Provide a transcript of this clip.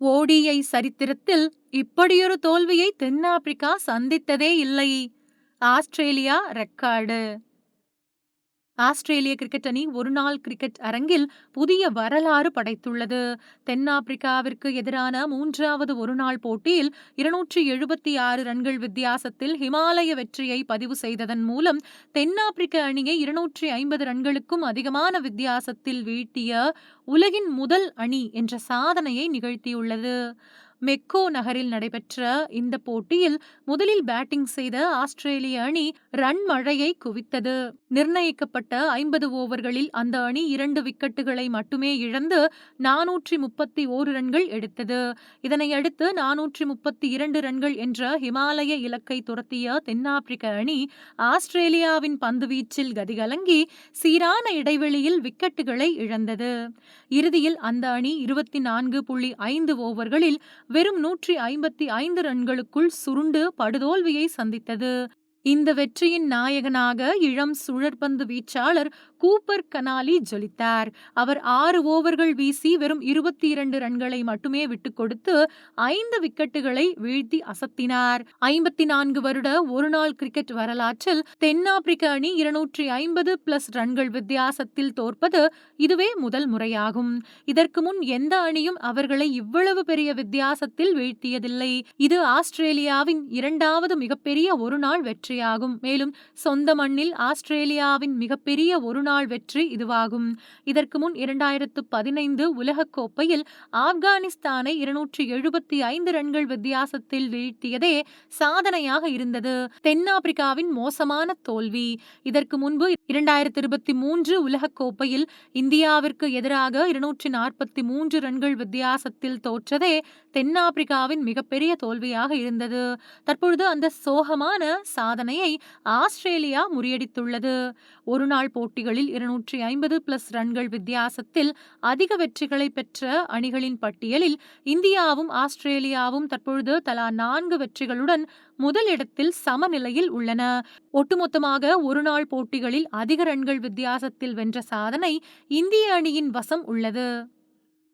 ODI சரித்திரத்தில் இப்படியொரு தோல்வியை தென்னாப்பிரிக்கா சந்தித்ததே இல்லை. Australia record. ஆஸ்திரேலிய கிரிக்கெட் அணி ஒருநாள் கிரிக்கெட் அரங்கில் புதிய வரலாறு படைத்துள்ளது. தென்னாப்பிரிக்காவிற்கு எதிரான மூன்றாவது ஒருநாள் போட்டியில் இருநூற்றி எழுபத்தி ஆறு ரன்கள் வித்தியாசத்தில் ஹிமாலய வெற்றியை பதிவு செய்ததன் மூலம் தென்னாப்பிரிக்க அணியை இருநூற்றி ஐம்பது ரன்களுக்கும் அதிகமான வித்தியாசத்தில் வீழ்த்திய உலகின் முதல் அணி என்ற சாதனையை நிகழ்த்தியுள்ளது. மெக்கோ நகரில் நடைபெற்ற இந்த போட்டியில் முதலில் பேட்டிங் செய்த ஆஸ்திரேலிய அணி ரன் மழையை குவித்தது. நிர்ணயிக்கப்பட்ட ஐம்பது ஓவர்களில் அந்த அணி இரண்டு விக்கெட்டுகளை மட்டுமே இழந்து நானூற்றி முப்பத்தி ஓரு ரன்கள் எடுத்தது. இதனையடுத்து நானூற்றி முப்பத்தி இரண்டு ரன்கள் என்ற ஹிமாலய இலக்கை துரத்திய தென்னாப்பிரிக்க அணி ஆஸ்திரேலியாவின் பந்துவீச்சில் கதிகலங்கி சீரான இடைவெளியில் விக்கெட்டுகளை இழந்தது. இறுதியில் அந்த அணி இருபத்தி நான்கு புள்ளி ஐந்து ஓவர்களில் வெறும் நூற்றி ஐம்பத்தி ஐந்து ரன்களுக்குள் சுருண்டு படுதோல்வியை சந்தித்தது. இந்த வெற்றியின் நாயகனாக இளம் சுழற்பந்து வீச்சாளர் கூப்பர் கனாலி ஜொலித்தார். அவர் ஆறு ஓவர்கள் வீசி வெறும் இருபத்தி இரண்டு ரன்களை மட்டுமே விட்டுக் கொடுத்து ஐந்து விக்கெட்டுகளை வீழ்த்தி அசத்தினார். ஐம்பத்தி நான்கு வருட ஒருநாள் கிரிக்கெட் வரலாற்றில் தென்னாப்பிரிக்க அணி இருநூற்றி ஐம்பது பிளஸ் ரன்கள் வித்தியாசத்தில் தோற்பது இதுவே முதல் முறையாகும். இதற்கு முன் எந்த அணியும் அவர்களை இவ்வளவு பெரிய வித்தியாசத்தில் வீழ்த்தியதில்லை. இது ஆஸ்திரேலியாவின் இரண்டாவது மிகப்பெரிய ஒருநாள் வெற்றியாகும். மேலும் சொந்த மண்ணில் ஆஸ்திரேலியாவின் மிகப்பெரிய ஒருநாள் வெற்றி இதுவாகும். இதற்கு முன் இரண்டாயிரத்து பதினைந்து உலகக்கோப்பையில் ஆப்கானிஸ்தானை இருநூற்றி எழுபத்தி ஐந்து ரன்கள் வித்தியாசத்தில் வீழ்த்தியதே சாதனையாக இருந்தது. தென்னாப்பிரிக்காவின் மோசமான தோல்வி. இதற்கு முன்பு இரண்டாயிரத்தி இருபத்தி மூன்று உலகக்கோப்பையில் இந்தியாவிற்கு எதிராக இருநூற்றி நாற்பத்தி மூன்று ரன்கள் வித்தியாசத்தில் தோற்றதே தென்னாப்பிரிக்காவின் மிகப்பெரிய தோல்வியாக இருந்தது. தற்பொழுது அந்த சோகமான சாதனையை ஆஸ்திரேலியா முறியடித்துள்ளது. ஒருநாள் போட்டிகளில் போட்டிகளில் இருநூற்றி ஐம்பது பிளஸ் ரன்கள் வித்தியாசத்தில் அதிக வெற்றிகளை பெற்ற அணிகளின் பட்டியலில் இந்தியாவும் ஆஸ்திரேலியாவும் தற்பொழுது தலா நான்கு வெற்றிகளுடன் முதலிடத்தில் சமநிலையில் உள்ளன. ஒட்டுமொத்தமாக ஒருநாள் போட்டிகளில் அதிக ரன்கள் வித்தியாசத்தில் வென்ற சாதனை இந்திய அணியின் வசம் உள்ளது.